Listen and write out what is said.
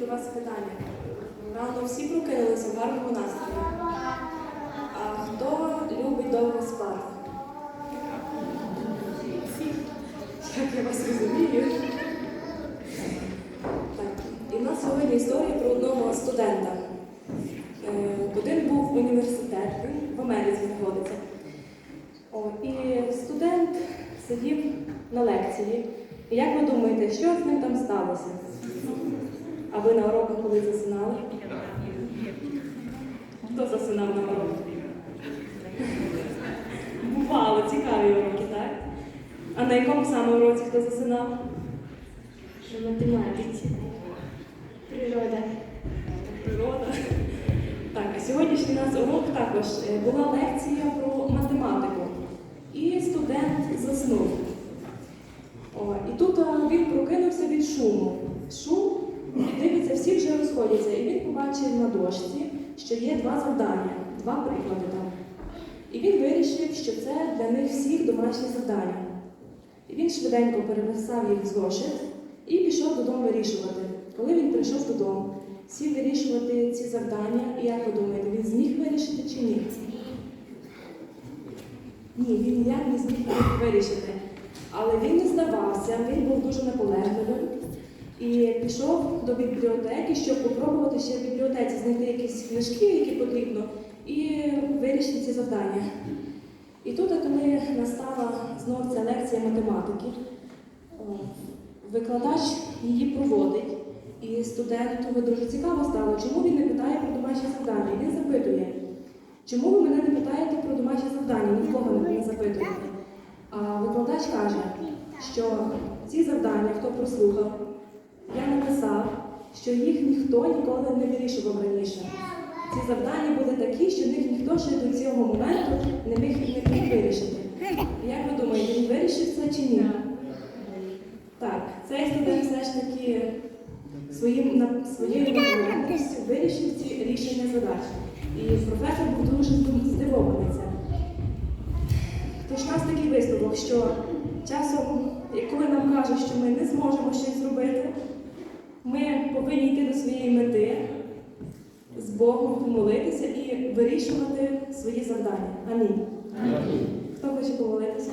до вас питання. Рано всі прокинулися в гарному настрої. А хто любить довго спати? Як я вас розумію? Так. І в нас сьогодні історія про одного студента. Е, Один був в університет, він в Америці знаходиться. О, і студент сидів на лекції. І як ви думаєте, що з ним там сталося? А ви на уроках коли засинали? Хто засинав на уроках? Бувало, цікаві уроки, так? А на якому саме уроці хто засинав? На математиці. Природа. Природа. Так, а сьогоднішній у нас урок також е, була лекція про математику. І студент заснув. О, і тут він прокинувся від шуму. Шум, і дивиться, всі вже розходяться. І він побачив на дошці, що є два завдання, два приклади там. І він вирішив, що це для них всіх домашні завдання. І він швиденько переписав їх в зошит і пішов додому вирішувати. Коли він прийшов додому, сів вирішувати ці завдання, і як ви думаєте, він зміг вирішити чи ні? Ні, він ніяк не зміг вирішити. Але він не здавався, він був дуже наполегливим і пішов до бібліотеки, щоб спробувати ще в бібліотеці знайти якісь книжки, які потрібно, і вирішити ці завдання. І тут, коли настала знову ця лекція математики, викладач її проводить, і студенту дуже цікаво стало, чому він не питає про домашні завдання. Він запитує, чому ви мене не питаєте про домашні завдання, ні в кого не не запитуєте. А викладач каже, що ці завдання, хто прослухав, я написав, що їх ніхто ніколи не вирішував раніше. Ці завдання були такі, що їх ніхто ще до цього моменту не міг, не міг вирішити. Як ви думаєте, він вирішив це чи ні? Так, цей студент все ж таки своїм, своєю наполегливістю вирішив ці рішення задач. І професор був дуже здивований цим. Тож у нас такий висновок, що часом, коли нам кажуть, що ми не зможемо щось ми повинні йти до своєї мети, з Богом помолитися і вирішувати свої завдання. Амінь. Хто хоче помолитися?